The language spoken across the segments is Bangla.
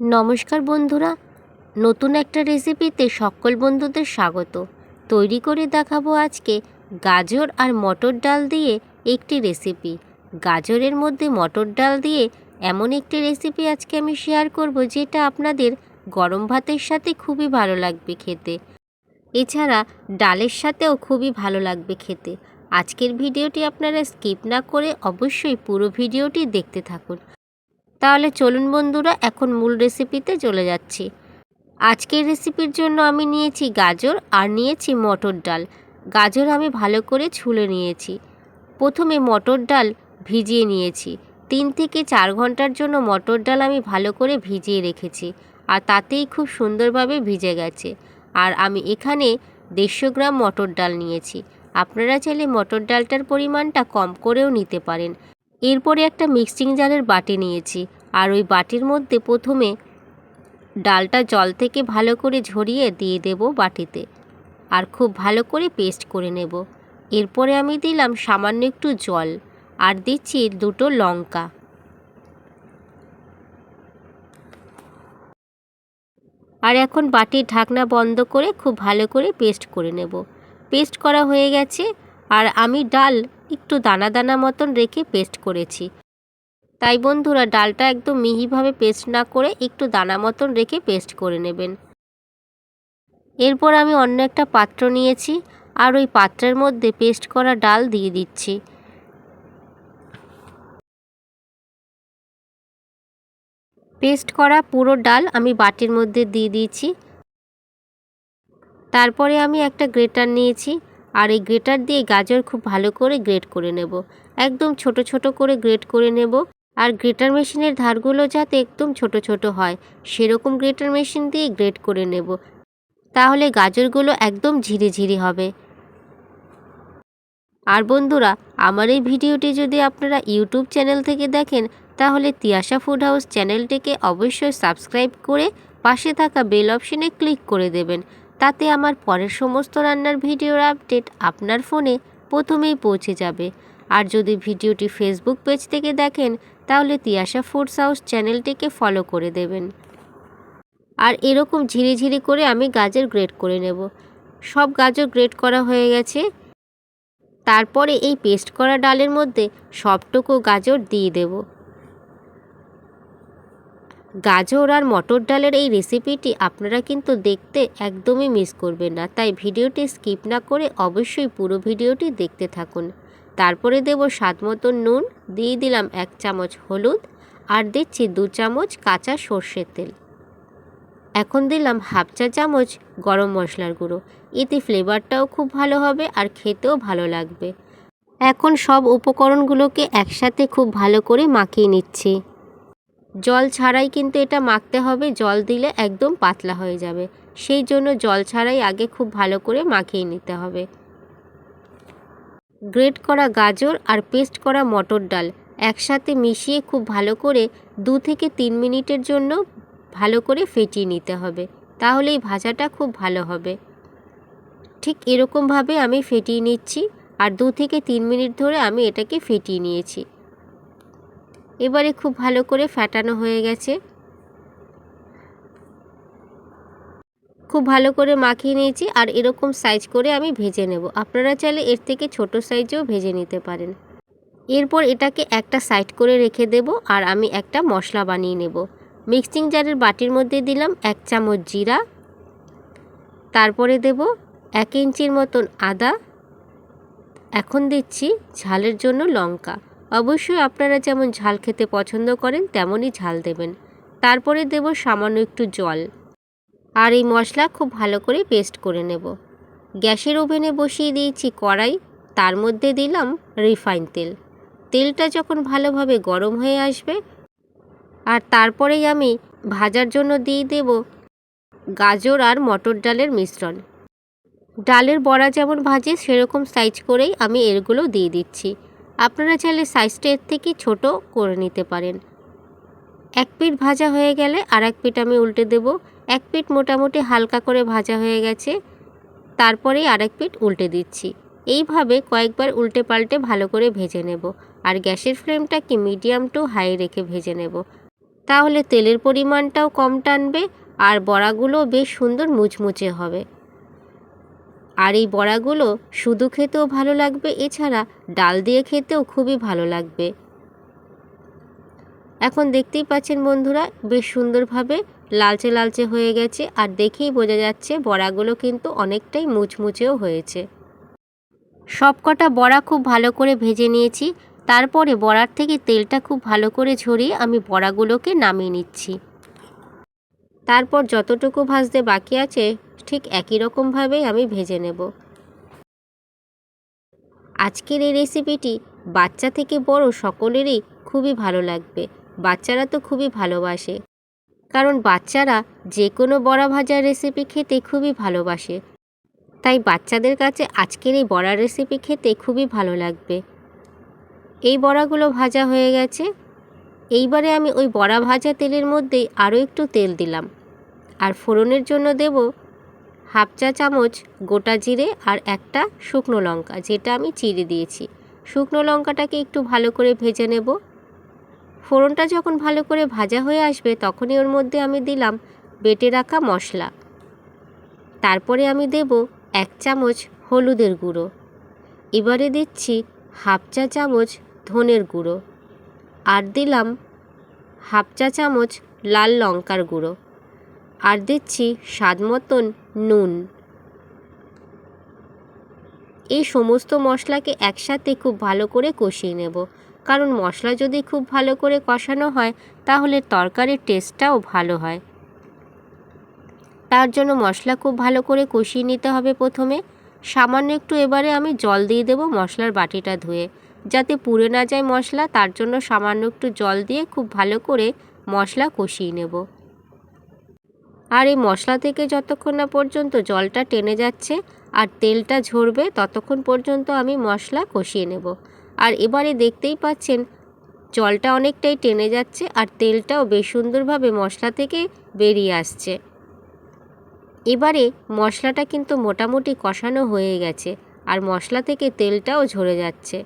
নমস্কার বন্ধুরা, নতুন একটা রেসিপিতে সকল বন্ধুদের স্বাগত। তৈরি করে দেখাবো আজকে গাজর আর মটর ডাল দিয়ে একটি রেসিপি। গাজরের মধ্যে মটর ডাল দিয়ে এমন একটি রেসিপি আজকে আমি শেয়ার করব, যেটা আপনাদের গরম ভাতের সাথে খুবই ভালো লাগবে খেতে। এছাড়া ডালের সাথেও খুবই ভালো লাগবে খেতে। আজকের ভিডিওটি আপনারা স্কিপ না করে অবশ্যই পুরো ভিডিওটি দেখতে থাকুন। তাহলে চলুন বন্ধুরা, এখন মূল রেসিপিতে চলে যাচ্ছি। আজকের রেসিপির জন্য আমি নিয়েছি গাজর আর নিয়েছি মটর ডাল। গাজর আমি ভালো করে ছুলে নিয়েছি। প্রথমে মটর ডাল ভিজিয়ে নিয়েছি। তিন থেকে চার ঘণ্টার জন্য মটর ডাল আমি ভালো করে ভিজিয়ে রেখেছি আর তাতেই খুব সুন্দরভাবে ভিজে গেছে। আর আমি এখানে দেড়শো গ্রাম মটর ডাল নিয়েছি। আপনারা চাইলে মটর ডালটার পরিমাণটা কম করেও নিতে পারেন। এরপরে একটা মিক্সিং জারের বাটি নিয়েছি আর ওই বাটির মধ্যে প্রথমে ডালটা জল থেকে ভালো করে ঝরিয়ে দিয়ে দেব বাটিতে আর খুব ভালো করে পেস্ট করে নেব। এরপরে আমি দিলাম সামান্য একটু জল আর দিচ্ছি দুটো লঙ্কা। আর এখন বাটির ঢাকনা বন্ধ করে খুব ভালো করে পেস্ট করে নেব। পেস্ট করা হয়ে গেছে আর আমি ডাল একটু দানা দানা মতন রেখে পেস্ট করেছি। তাই বন্ধুরা, ডালটা একদম মিহিভাবে পেস্ট না করে একটু দানা মতন রেখে পেস্ট করে নেবেন। এরপর আমি অন্য একটা পাত্র নিয়েছি আর ওই পাত্রের মধ্যে পেস্ট করা ডাল দিয়ে দিচ্ছি। পেস্ট করা পুরো ডাল আমি বাটির মধ্যে দিয়ে দিয়েছি। তারপরে আমি একটা গ্রেটার নিয়েছি। আর এই গ্রেটার দিয়ে গাজর খুব ভালো করে গ্রেট করে নেব। একদম ছোট ছোট করে গ্রেট করে নেব। আর গ্রেটার মেশিনের ধারগুলো যাতে একদম ছোট ছোট হয়, সেরকম গ্রেটার মেশিন দিয়ে গ্রেট করে নেব। তাহলে গাজরগুলো একদম ঝিরিঝিরি হবে। আর বন্ধুরা, আমার এই ভিডিওটি যদি আপনারা ইউটিউব চ্যানেল থেকে দেখেন, তাহলে তিয়াশা ফুড হাউস চ্যানেলটিকে অবশ্যই সাবস্ক্রাইব করে পাশে থাকা বেল অপশনে ক্লিক করে দেবেন। তাতে আমার পরের সমস্ত রান্নার ভিডিওর আপডেট আপনার ফোনে প্রথমেই পৌঁছে যাবে। আর যদি ভিডিওটি ফেসবুক পেজ থেকে দেখেন, তাহলে তিয়াশা ফুডস হাউস চ্যানেলটিকে ফলো করে দেবেন। আর এরকম ঝিরিঝিরি করে আমি গাজর গ্রেট করে নেব। সব গাজর গ্রেট করা হয়ে গেছে। তারপরে এই পেস্ট করা ডালের মধ্যে সবটুকু গাজর দিয়ে দেব। গাজর আর মটর ডালের এই রেসিপিটি আপনারা কিন্তু দেখতে একদমই মিস করবেন না। তাই ভিডিওটি স্কিপ না করে অবশ্যই পুরো ভিডিওটি দেখতে থাকুন। তারপরে দেব স্বাদ মতো নুন, দিয়ে দিলাম এক চামচ হলুদ আর দিচ্ছি দু চামচ কাঁচা সর্ষের তেল। এখন দিলাম হাফ চা চামচ গরম মশলার গুঁড়ো। এতে ফ্লেভারটাও খুব ভালো হবে আর খেতেও ভালো লাগবে। এখন সব উপকরণগুলোকে একসাথে খুব ভালো করে মাখিয়ে নিচ্ছি। জল ছাড়াই কিন্তু এটা মাখতে হবে, জল দিলে একদম পাতলা হয়ে যাবে। সেই জন্য জল ছাড়াই আগে খুব ভালো করে মাখিয়ে নিতে হবে। গ্রেট করা গাজর আর পেস্ট করা মটর ডাল একসাথে মিশিয়ে খুব ভালো করে দু থেকে তিন মিনিটের জন্য ভালো করে ফেটিয়ে নিতে হবে তাহলে এই ভাজাটা খুব ভালো হবে। ঠিক এরকমভাবে আমি ফেটিয়ে নিচ্ছি আর দু থেকে তিন মিনিট ধরে আমি এটাকে ফেটিয়ে নিয়েছি। এবারে খুব ভালো করে ফ্যাটানো হয়ে গেছে। খুব ভালো করে মাখিয়ে নিয়েছি আর এরকম সাইজ করে আমি ভেজে নেব। আপনারা চাইলে এর থেকে ছোট সাইজেও ভেজে নিতে পারেন। এরপর এটাকে একটা সাইড করে রেখে দেব আর আমি একটা মশলা বানিয়ে নেব। মিক্সিং জারের বাটির মধ্যে দিলাম এক চামচ জিরা। তারপরে দেব এক ইঞ্চির মতন আদা। এখন দিচ্ছি ঝালের জন্য লঙ্কা। অবশ্যই আপনারা যেমন ঝাল খেতে পছন্দ করেন, তেমনই ঝাল দেবেন। তারপরে দেব সামান্য একটু জল। আর এই মশলা খুব ভালো করে পেস্ট করে নেব। গ্যাসের ওভেনে বসিয়ে দিয়েছি কড়াই, তার মধ্যে দিলাম রিফাইন তেল। তেলটা যখন ভালোভাবে গরম হয়ে আসবে, আর তারপরেই আমি ভাজার জন্য দিয়ে দেব গাজর আর মটর ডালের মিশ্রণ। ডালের বড়া যেমন ভাজে, সেরকম সাইজ করেই আমি এরগুলো দিয়ে দিচ্ছি। আপনারা চাইলে সাইজটা এর থেকে ছোট করে নিতে পারেন। এক পিঠ ভাজা হয়ে গেলে আর এক পিঠ আমি উল্টে দেব। এক পিঠ মোটামুটি হালকা করে ভাজা হয়ে গেছে। তারপরেই এক পিঠ উল্টে দিচ্ছি। এইভাবে কয়েকবার উল্টে পাল্টে ভালো করে ভেজে নেব। আর গ্যাসের ফ্লেমটাকে মিডিয়াম টু হাই রেখে ভেজে নেব। তাহলে তেলের পরিমাণটাও কম টানবে আর বড়াগুলো বেশ সুন্দর মুচমুচে হবে। আর এই বড়াগুলো শুধু খেতেও ভালো লাগবে, এছাড়া ডাল দিয়ে খেতেও খুবই ভালো লাগবে। এখন দেখতেই পাচ্ছেন বন্ধুরা, বেশ সুন্দরভাবে লালচে লালচে হয়ে গেছে আর দেখেই বোঝা যাচ্ছে বড়াগুলো কিন্তু অনেকটাই মুচমুচেও হয়েছে। সবকটা বড়া খুব ভালো করে ভেজে নিয়েছি, তারপরে বড়ার থেকে তেলটা খুব ভালো করে ঝরিয়ে আমি বড়াগুলোকে নামিয়ে নিচ্ছি। তারপর যতটুকু ভাজতে বাকি আছে ঠিক একই রকমভাবেই আমি ভেজে নেব। আজকের এই রেসিপিটি বাচ্চা থেকে বড় সকলেরই খুবই ভালো লাগবে। বাচ্চারা তো খুবই ভালোবাসে। কারণ বাচ্চারা যে কোনো বড়া ভাজার রেসিপি খেতে খুবই ভালোবাসে। তাই বাচ্চাদের কাছে আজকের এই বড়ার রেসিপি খেতে খুবই ভালো লাগবে। এই বড়াগুলো ভাজা হয়ে গেছে। এইবারে আমি ওই বড়া ভাজা তেলের মধ্যেই আরও একটু তেল দিলাম। আর ফোড়নের জন্য দেব হাফ চা চামচ গোটা জিরে আর একটা শুকনো লঙ্কা, যেটা আমি চিড়ে দিয়েছি। শুকনো লঙ্কাটাকে একটু ভালো করে ভেজে নেব। ফোড়নটা যখন ভালো করে ভাজা হয়ে আসবে, তখনই ওর মধ্যে আমি দিলাম বেটে রাখা মশলা। তারপরে আমি দেব এক চামচ হলুদের গুঁড়ো। এবারে দিচ্ছি হাফ চা চামচ ধনের গুঁড়ো। আর দিলাম হাফ চা চামচ লাল লঙ্কার গুঁড়ো। আর দিচ্ছি স্বাদ মতন নুন। এই সমস্ত মশলাকে একসাথে খুব ভালো করে কষিয়ে নেব। কারণ মশলা যদি খুব ভালো করে কষানো হয়, তাহলে তরকারির টেস্টটাও ভালো হয়। তার জন্য মশলা খুব ভালো করে কষিয়ে নিতে হবে প্রথমে। সামান্য একটু এবারে আমি জল দিয়ে দেব মশলার বাটিটা ধুয়ে। যাতে পুড়ে না যায় মশলা, তার জন্য সামান্য একটু জল দিয়ে খুব ভালো করে মশলা কষিয়ে নেব। আর এই মশলা থেকে যতক্ষণ না পর্যন্ত জলটা টেনে যাচ্ছে আর তেলটা ঝরবে, ততক্ষণ পর্যন্ত আমি মশলা কষিয়ে নেব। আর এবারে দেখতেই পাচ্ছেন, জলটা অনেকটাই টেনে যাচ্ছে আর তেলটাও বেশ সুন্দরভাবে মশলা থেকে বেরিয়ে আসছে। এবারে মশলাটা কিন্তু মোটামুটি কষানো হয়ে গেছে আর মশলা থেকে তেলটাও ঝরে যাচ্ছে।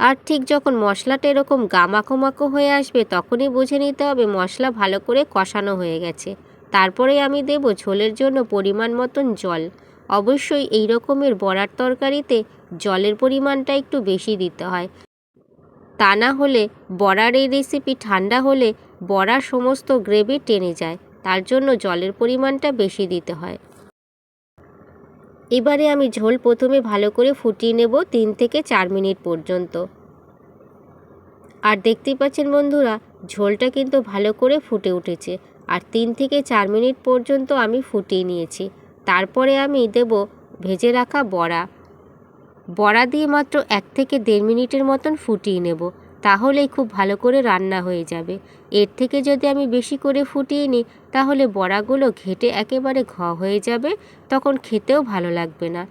আর ঠিক যখন মশলাটা এরকম গামাকো মাকো হয়ে আসবে, তখনই বুঝে নিতে হবে মশলা ভালো করে কষানো হয়ে গেছে। তারপরে আমি দেব ঝোলের জন্য পরিমাণ মতন জল। অবশ্যই এই রকমের বড়ার তরকারিতে জলের পরিমাণটা একটু বেশি দিতে হয়। তা না হলে বড়ার এই রেসিপি ঠান্ডা হলে বড়ার সমস্ত গ্রেভি টেনে যায়, তার জন্য জলের পরিমাণটা বেশি দিতে হয়। এবারে আমি ঝোল প্রথমে ভালো করে ফুটিয়ে নেব তিন থেকে চার মিনিট পর্যন্ত। আর দেখতেই পাচ্ছেন বন্ধুরা, ঝোলটা কিন্তু ভালো করে ফুটে উঠেছে। আর তিন থেকে চার মিনিট পর্যন্ত আমি ফুটিয়ে নিয়েছি। তারপরে আমি দেব ভেজে রাখা বড়া। বড়া দিয়ে মাত্র এক থেকে দেড় মিনিটের মতন ফুটিয়ে নেব। তাহলেই খুব ভালো করে রান্না হয়ে যাবে। এর থেকে যদি আমি বেশি করে ফুটিয়ে নিই, তাহলে বড়াগুলো ঘেটে একেবারে ঘ হয়ে যাবে, তখন খেতেও ভালো লাগবে না।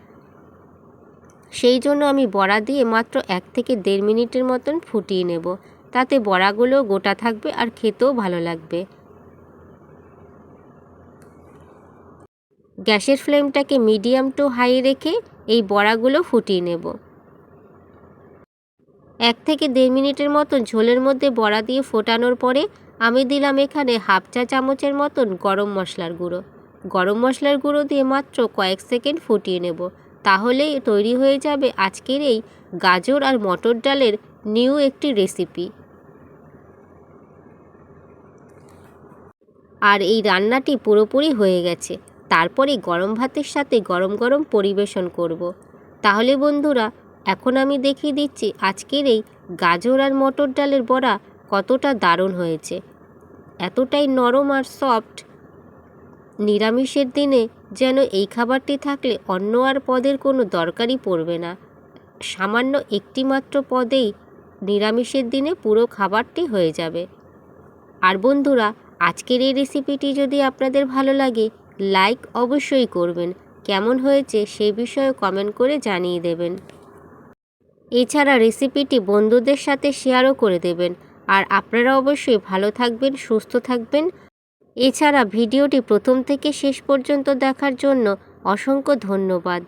সেই জন্য আমি বড়া দিয়ে মাত্র এক থেকে দেড় মিনিটের মতন ফুটিয়ে নেব। তাতে বড়াগুলো গোটা থাকবে আর খেতেও ভালো লাগবে। গ্যাসের ফ্লেমটাকে মিডিয়াম টু হাই রেখে এই বড়াগুলো ফুটিয়ে নেব। এক থেকে দেড় মিনিটের মতন ঝোলের মধ্যে বড়া দিয়ে ফোটানোর পরে আমি দিলাম এখানে হাফ চা চামচের মতন গরম মশলার গুঁড়ো। গরম মশলার গুঁড়ো দিয়ে মাত্র কয়েক সেকেন্ড ফুটিয়ে নেব। তাহলেই তৈরি হয়ে যাবে আজকের এই গাজর আর মটর ডালের নিউ একটি রেসিপি। আর এই রান্নাটি পুরোপুরি হয়ে গেছে। তারপরে গরম ভাতের সাথে গরম গরম পরিবেশন করব। তাহলে বন্ধুরা এখন আমি দেখিয়ে দিচ্ছি আজকের এই গাজর আর মটর ডালের বড়া কতটা দারুণ হয়েছে। এতটাই নরম আর সফট নিরামিষের দিনে যেন এই খাবারটি থাকলে অন্য আর পদের কোনো দরকারই পড়বে না। সামান্য একটি মাত্র পদেই নিরামিষের দিনে পুরো খাবারটি হয়ে যাবে। আর বন্ধুরা, আজকের এই রেসিপিটি যদি আপনাদের ভালো লাগে লাইক অবশ্যই করবেন। কেমন হয়েছে সে বিষয়ে কমেন্ট করে জানিয়ে দেবেন। এছাড়া রেসিপিটি বন্ধুদের সাথে শেয়ারও করে দেবেন। আর আপনারা অবশ্যই ভালো থাকবেন, সুস্থ থাকবেন। এছাড়া ভিডিওটি প্রথম থেকে শেষ পর্যন্ত দেখার জন্য অসংখ্য ধন্যবাদ।